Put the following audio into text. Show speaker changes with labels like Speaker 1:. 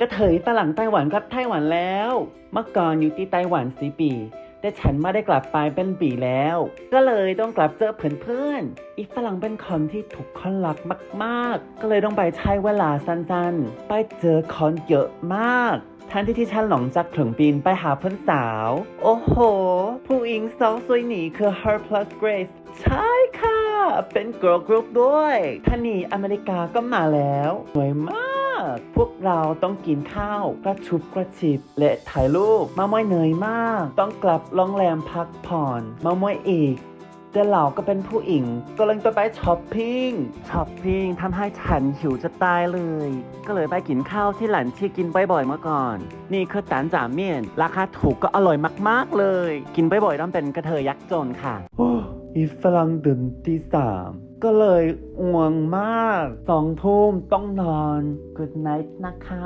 Speaker 1: กระเทยฝรั่งไต้หวันกลับไต้หวันแล้ว เมื่อก่อนอยู่ที่ไต้หวันสีปี แต่ฉันไม่ได้กลับไปเป็นปีแล้ว ก็เลยต้องกลับเจอเพื่อนๆอีฝรั่งเป็นคนที่ถูกคนรักมากๆ ก็เลยต้องไปใช้เวลาสั้นๆ ไปเจอคนเยอะมากทันที่ที่ฉันหลงจากเครื่องบินไปหาเพื่อนสาว โอ้โห ผู้หญิงสาวสวยหนีคือ Her plus Grace ใช่ค่ะ เป็น girl group ด้วยท่านีอเมริกาก็มาแล้ว สวยมาก เราต้องกินข้าวกระชุบกระชิบ และถ่ายรูปมามอยเหนื่อยมาก ต้องกลับโรงแรมพักผ่อนมามอยอีกแต่เราก็เป็นผู้หญิงก็เลยต้องไปช้อปปิ้งช้อปปิ้งทำให้ฉันหิวจะตายเลย ก็เลยไปกินข้าวที่หลันที่กินบ่อยๆเมาก่อน นี่คือตานจ่าเมียน ราคาถูกก็อร่อยมากๆเลย กินบ่อยๆต้องเป็นกระเทยยักษ์จนค่ะ โอ้อีฝรั่งดื่นที่สาม ก็เลยอ่วงมากสองทุ่มต้องนอน Good night นะคะ